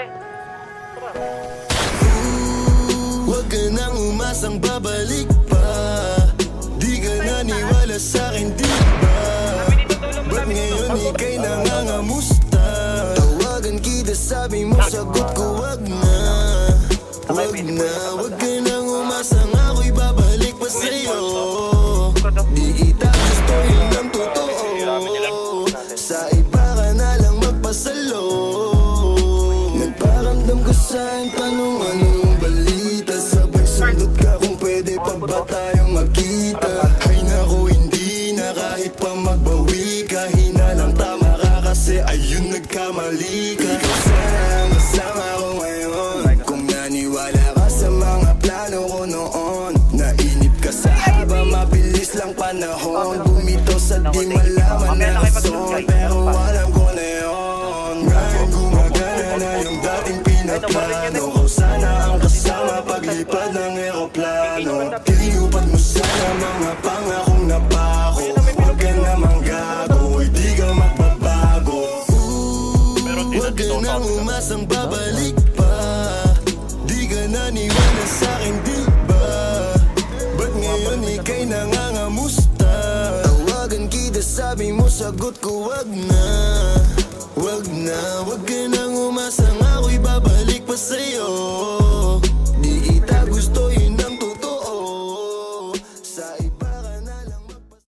pre. Tara. Huwag ka nang umasang babalik pa Di ka naniwala sa akin, di ba? Ba't ngayon ikay nangangamusta? Tawagan kita, sabi mo, sagot ko wag na Wag na, wag ka Sa'yo tanong ano yung balita. Sabay sunod ka kung pwede pa ba tayong magkita. Ay naku hindi na kahit pa magbawi ka. Hinalang tama ka kasi ayun nagkamali ka. Ang kasama ko ngayon. Kung naniwala ka sa mga plano ko noon Nainip ka sa haba. Mabilis lang panahon. Bumito sa di malaman na rason. Pero alam Ko sana ang kasama paglipad ng eroplano. Tinupad mo sana mga pangakong napako. Huwag ka namang gago, hindi ka magbabago. Huwag ka nang umasang babalik pa. Di ka naniwala sa'kin di ba? Ba't ngayon ika'y nangangamusta? Tawagan kita sabi mo sagot ko wag na. Wag na, wag ka nang umasang